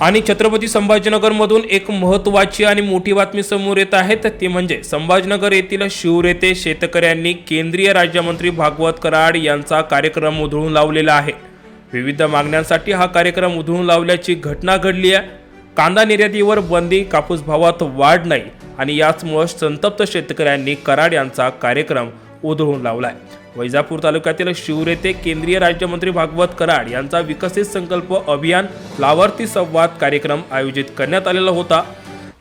आणि छत्रपती संभाजीनगरमधून एक महत्त्वाची आणि मोठी बातमी समोर येत आहे तर ती म्हणजे संभाजीनगर येथील शिवरेते येथे शेतकऱ्यांनी केंद्रीय राज्यमंत्री भागवत कराड यांचा कार्यक्रम उधळून लावलेला आहे. विविध मागण्यांसाठी हा कार्यक्रम उधळून लावल्याची घटना घडली आहे. कांदा निर्यातीवर बंदी कापूस भावात वाढ नाही आणि याचमुळं संतप्त शेतकऱ्यांनी कराड यांचा कार्यक्रम उधळून लावला आहे वैजापूर तालुक्यातील शिवर येथे केंद्रीय राज्यमंत्री भागवत कराड यांचा विकसित संकल्प अभियान लाभार्थी संवाद कार्यक्रम आयोजित करण्यात आलेला होता.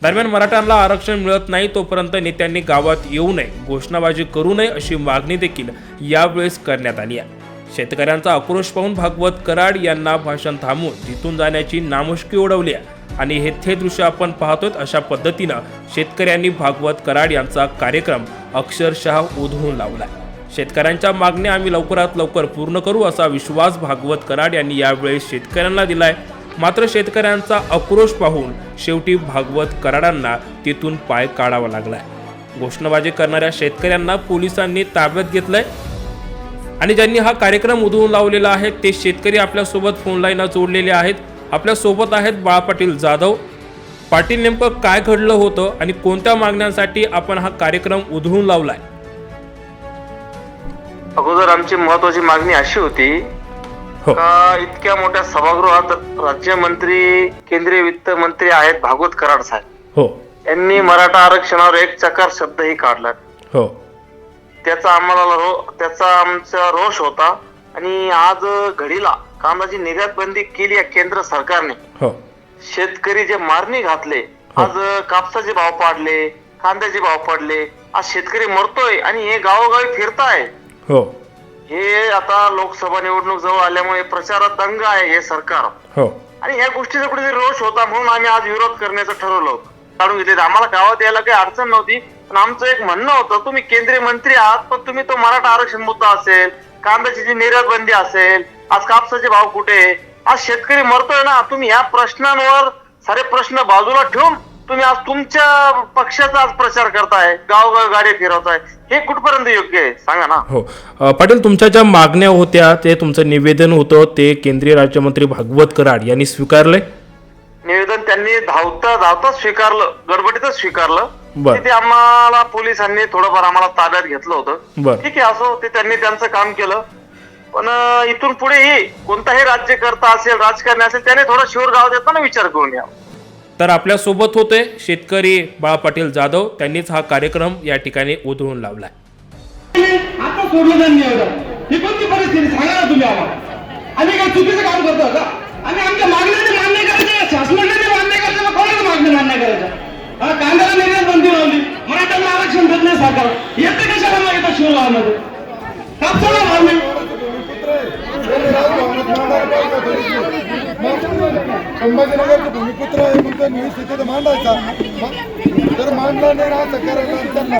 दरम्यान मराठ्यांना आरक्षण मिळत नाही तोपर्यंत नेत्यांनी गावात येऊ नये घोषणाबाजी करू नये अशी मागणी देखील यावेळेस करण्यात आली आहे. शेतकऱ्यांचा आक्रोश पाहून भागवत कराड यांना भाषण थांबवून तिथून जाण्याची नामुष्की उडवली आहे. आणि हे थे दृश्य आपण पाहतोय अशा पद्धतीनं शेतकऱ्यांनी भागवत कराड यांचा कार्यक्रम अक्षरशः उधळून लावलाय शेतकऱ्यांच्या मागण्या आम्ही लवकरात लवकर पूर्ण करू असा विश्वास भागवत कराड यांनी यावेळी शेतकऱ्यांना दिलाय. मात्र शेतकऱ्यांचा आक्रोश पाहून शेवटी भागवत कराडांना तिथून पाय काढावा लागलाय. घोषणाबाजी करणाऱ्या शेतकऱ्यांना पोलिसांनी ताब्यात घेतलंय. आणि ज्यांनी हा कार्यक्रम उधळून लावलेला आहे ते शेतकरी आपल्यासोबत फोन जोडलेले आहेत. आपल्यासोबत आहेत बाळा पाटील जाधव. पाटील नेमकं काय घडलं होतं आणि कोणत्या मागण्यांसाठी आपण हा कार्यक्रम उधळून लावलाय? अगोदर आमची महत्वाची मागणी अशी होती हो. का इतक्या मोठ्या सभागृहात राज्यमंत्री केंद्रीय वित्त मंत्री आहेत भागवत कराड साहेब. हो. यांनी मराठा आरक्षणावर एक चकार शब्दही काढला. हो. त्याचा आम्हाला रो त्याचा आमचा रोष होता आणि आज घडीला कांद्याची निर्यात बंदी केली आहे केंद्र सरकारने. हो. शेतकरी जे मारणी घातले आज कापसाचे भाव पाडले कांद्याचे भाव पडले आज शेतकरी मरतोय आणि हे गावोगावी फिरताय. हो. हे आता लोकसभा निवडणूक जवळ आल्यामुळे प्रचारात दंग आहे हे सरकार. हो. आणि या गोष्टीचा कुठेतरी रोष होता म्हणून आम्ही आज विरोध करण्याचं ठरवलं काढून घेतले आम्हाला गावात यायला काही अडचण नव्हती पण आमचं एक म्हणणं होतं तुम्ही केंद्रीय मंत्री आहात पण तुम्ही तो मराठा आरक्षण मुद्दा असेल कांद्याची जी निर्यात बंदी असेल आज कापसाचे भाव कुठे आज शेतकरी मरतोय ना तुम्ही या प्रश्नांवर सारे प्रश्न बाजूला ठेवून तुम्ही आज तुमच्या पक्षाचा आज प्रचार करताय गावगाव गाडी फिरवताय हे कुठपर्यंत योग्य आहे? सांगा ना. हो. पाटील तुमच्या ज्या मागण्या होत्या ते तुमचं निवेदन होतं ते केंद्रीय राज्यमंत्री भागवत कराड यांनी स्वीकारले निवेदन त्यांनी धावता धावता स्वीकारलं गडबडीतच स्वीकारलं. बर. तिथे आम्हाला पोलिसांनी थोडंफार आम्हाला ताब्यात घेतलं होतं. ठीक आहे असो ते त्यांनी त्यांचं काम केलं. पण इथून पुढेही कोणताही राज्यकर्ता असेल राजकारणी असेल त्याने थोडा शिवर गावात येताना विचार करून या तर आपल्यासोबत होते शेतकरी बाळा पाटील जाधव. त्यांनीच हा कार्यक्रम या ठिकाणी उधळून लावलाय. आता सोडलं ही कोणती परिस्थिती? सांगा ना तुम्ही आम्हाला. आम्ही काय चुकीचं काम करतो का? आम्ही आमच्या मागण्या मान्य करायच्या शासनाने मान्य करायचं मग कोणाला मागण्या मान्य करायच्या कांद्याला निर्यात बंदी लावली. मराठ्यांना आरक्षण देत नाही सरकार येते कशाला येतं शिवगावामध्ये कापसाला भाव नाही संभाजीनगरचे भूमिपुत्र तिथे मांडायचा. तर मांडला नाही राहत करायला